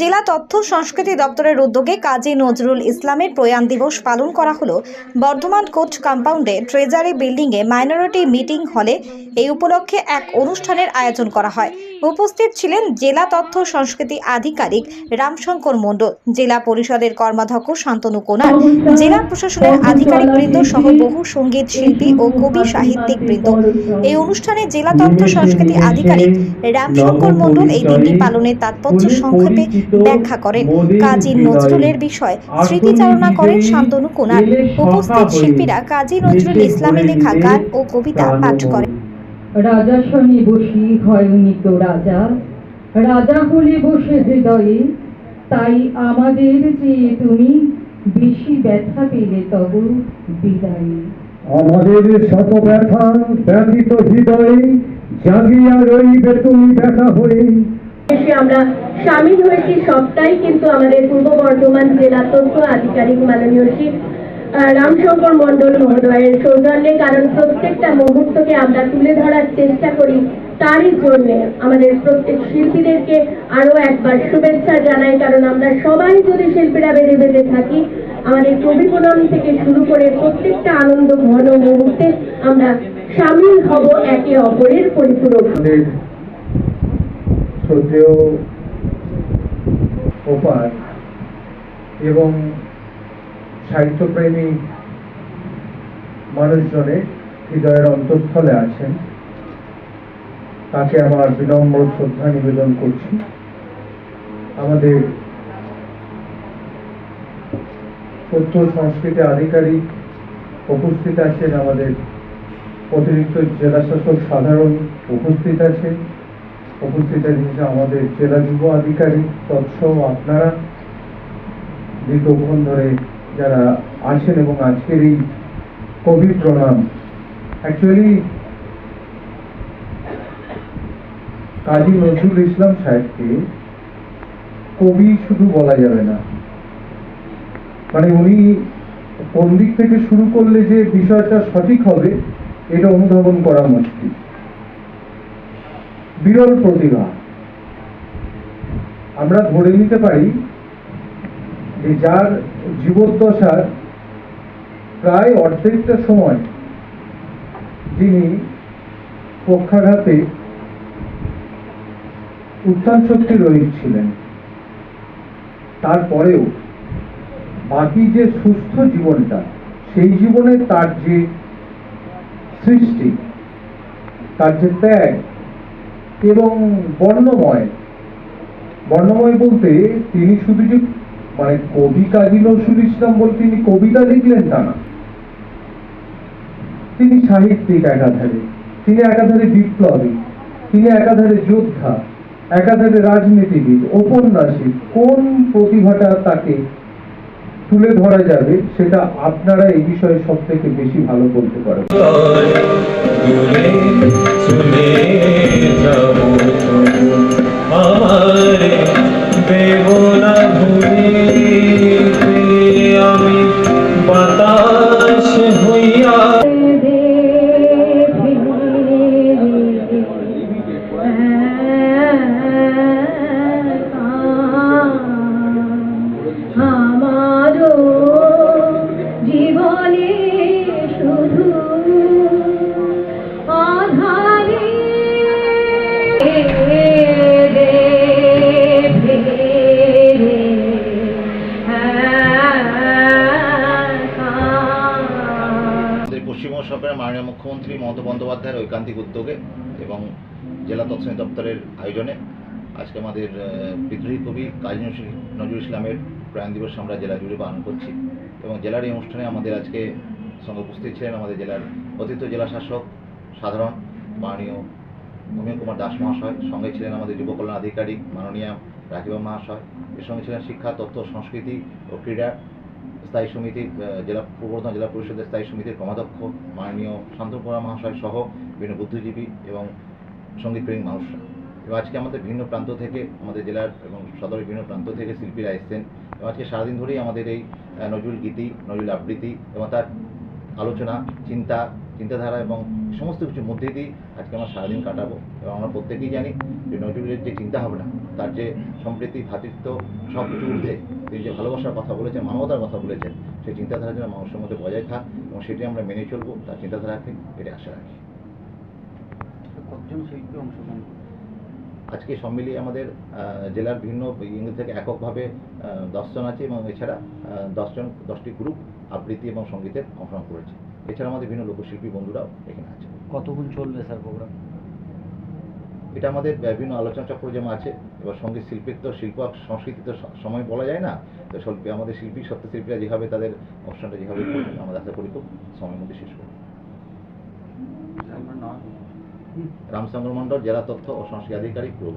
জেলা তথ্য সংস্কৃতি দপ্তরের উদ্যোগে কাজী নজরুল ইসলামের প্রয়াণ দিবস পালন করা হলো। বর্ধমান কোর্ট কম্পাউন্ডে ট্রেজারি বিল্ডিংয়ে মাইনরিটি মিটিং হলে এই উপলক্ষে এক অনুষ্ঠানের আয়োজন করা হয়। উপস্থিত ছিলেন জেলা তথ্য সংস্কৃতি আধিকারিক রামশঙ্কর মণ্ডল, জেলা পরিষদের কর্মাধ্যক্ষ শান্তনু কোনার, জেলা প্রশাসনের আধিকারিক বৃন্দ সহ বহু সংগীত শিল্পী ও কবি সাহিত্যিক বৃন্দ। এই অনুষ্ঠানে জেলা তথ্য সংস্কৃতি আধিকারিক রামশঙ্কর মণ্ডল এই দিনটি পালনের তাৎপর্য সংক্ষেপে ব্যাখ্যা করেন কাজী নজরুলের বিষয়। স্মৃতিচারণা করেন শান্তনু কোনার উপস্থিত শিল্পীরা কাজী নজরুল ইসলামে লেখা গান ও কবিতা পাঠ করেন। রাজা শনি বসি হয়নি তো রাজা। রাজা হলে বসে হৃদয়ে। তাই আমাদের যে তুমি বেশি ব্যথা পেলে তব বিদায়। আমাদের শত ব্যথা ব্যথিত হৃদয়ে জাগিয়া রইবে তুমি ব্যথা হয়ে। এসে আমরা সামিল হয়েছি সবটাই, কিন্তু আমাদের পূর্ব বর্ধমান জেলা তথ্য আধিকারিক মাননীয় শ্রী রামশঙ্কর মণ্ডল মহোদয়ের সৌজন্যে, কারণ প্রত্যেকটা মুহূর্তকে আমরা তুলে ধরার চেষ্টা করি তারই জন্য আমাদের প্রত্যেক শিল্পীদেরকে আরও একবার শুভেচ্ছা জানাই, কারণ আমরা সবাই যদি শিল্পীরা বেড়ে বেড়ে থাকি, আমাদের কবি প্রণাম থেকে শুরু করে প্রত্যেকটা আনন্দ ঘন মুহূর্তে আমরা সামিল হব একে অপরের পরিপূরক। শ্রদ্ধেয় ওপার এবং সাহিত্যপ্রেমী মানুষজনে হৃদয়ের অন্তঃস্থলে আছেন। তাকে আমার বিনম্র শ্রদ্ধা নিবেদন করছি। আমাদের তথ্য সংস্কৃতি আধিকারিক উপস্থিত আছেন, আমাদের অতিরিক্ত জেলা শাসক সাধারণ উপস্থিত আছেন। উপস্থিত আছেন আমাদের জেলা যুব আধিকারিক, তৎসহ আপনারা দীর্ঘক্ষণ ধরে যারা আছেন এবং আজকের এই কবি প্রণাম। অ্যাকচুয়ালি কাজী নজরুল ইসলাম সাহেবকে কবি শুধু বলা যাবে না। মানে উনি কোন দিক থেকে শুরু করলে যে বিষয়টা সঠিক হবে, এটা অনুধাবন করা মুশকিল। বিরল প্রতিভা। আমরা ধরে নিতে পারি যে যার জীবদ্দশার প্রায় অর্ধেকটা সময় যিনি পক্ষাঘাতে উত্থান শক্তি রহিত ছিলেন। তারপরেও বাকি যে সুস্থ জীবনটা, সেই জীবনে তার যে সৃষ্টি, তার যে ত্যাগ এবং বর্ণময়। বর্ণময় বলতে তিনি শুধু যে মানে কবি কাজী নজরুল ইসলাম বলতে তিনি কবিতা লিখলেন তা না। তিনি সাহিত্যিক একাধারে। তিনি একাধারে বিপ্লবী। তিনি একাধারে যোদ্ধা। একাধারে রাজনীতিবিদ ঔপন্যাসিক কোন প্রতিভাটা তাকে তুলে ধরা যাবে, সেটা আপনারা এই বিষয়ে সব থেকে বেশি ভালো বলতে পারেন পশ্চিমবঙ্গ সরকারের মাননীয় মুখ্যমন্ত্রী মমতা বন্দ্যোপাধ্যায়ের ঐকান্তিক উদ্যোগে এবং জেলা তৎসঙ্গী দপ্তরের আয়োজনে আজকে আমাদের বিদ্রোহী কবি কাজী নজরুল নজরুল ইসলামের প্রয়াণ দিবস আমরা জেলা জুড়ে পালন করছি এবং জেলার এই অনুষ্ঠানে আমাদের আজকে সঙ্গে উপস্থিত ছিলেন আমাদের জেলার অতিরিক্ত জেলা শাসক, সাধারণ, মাননীয় অমিয় কুমার দাস মহাশয়, সঙ্গে ছিলেন আমাদের যুব কল্যাণ আধিকারিক মাননীয় রাখিবা মহাশয়, এর সঙ্গে ছিলেন শিক্ষা, তথ্য, সংস্কৃতি ও ক্রীড়া স্থায়ী সমিতি জেলা পূর্ব বর্ধমান জেলা পরিষদের স্থায়ী সমিতির কর্মাধ্যক্ষ মাননীয় শান্তকুমার মহাশয় সহ বিভিন্ন বুদ্ধিজীবী এবং সঙ্গীতপ্রেমী মানুষরা। এবং আজকে আমাদের ভিন্ন প্রান্ত থেকে আমাদের জেলার এবং সদরের বিভিন্ন প্রান্ত থেকে শিল্পীরা এসেছেন। এবং আজকে সারাদিন ধরেই আমাদের এই নজরুল গীতি, নজরুল আবৃত্তি এবং তার আলোচনা, চিন্তা, চিন্তাধারা এবং সমস্ত কিছুর মধ্যে দিয়ে আজকে আমরা সারাদিন কাটাবো। এবং আমরা প্রত্যেকেই জানি যে নজরুলের যে চিন্তাভাবনা তার যে সম্প্রীতি ভ্রাতৃত্ব সব কিছু ঊর্ধ্বে তিনি যে ভালোবাসার কথা বলেছেন মানবতার কথা বলেছেন সেই চিন্তাধারা যেন মানুষের মধ্যে বজায় থাক এবং সেটি আমরা মেনে চলবো তার চিন্তাধারাকে এটা আশা রাখি। কতজন শিল্পী অংশগ্রহণ আজকে সব মিলিয়ে আমাদের জেলার বিভিন্ন ইংরেজ থেকে এককভাবে দশজন আছে এবং এছাড়া দশজন দশটি গ্রুপ আবৃত্তি এবং সঙ্গীতের অংশগ্রহণ করেছে। এছাড়া আমাদের বিভিন্ন লোকশিল্পী বন্ধুরাও এখানে আছে। কতক্ষণ চলবে স্যার প্রোগ্রাম এটা আমাদের বিভিন্ন আলোচনা চক্র যেমন আছে এবার সংগীত শিল্পীর তো শিল্প সংস্কৃতি তো সময় বলা যায় না তো শিল্পী আমাদের শিল্পী সত্যশিল্পীরা যেভাবে তাদের অনুষ্ঠানটা যেভাবে আমরা আশা করি খুব সময়ের মধ্যে শেষ করব। রামচন্দ্র মণ্ডল। জেলা তথ্য ও সংস্কৃতি আধিকারিক পূর্ব।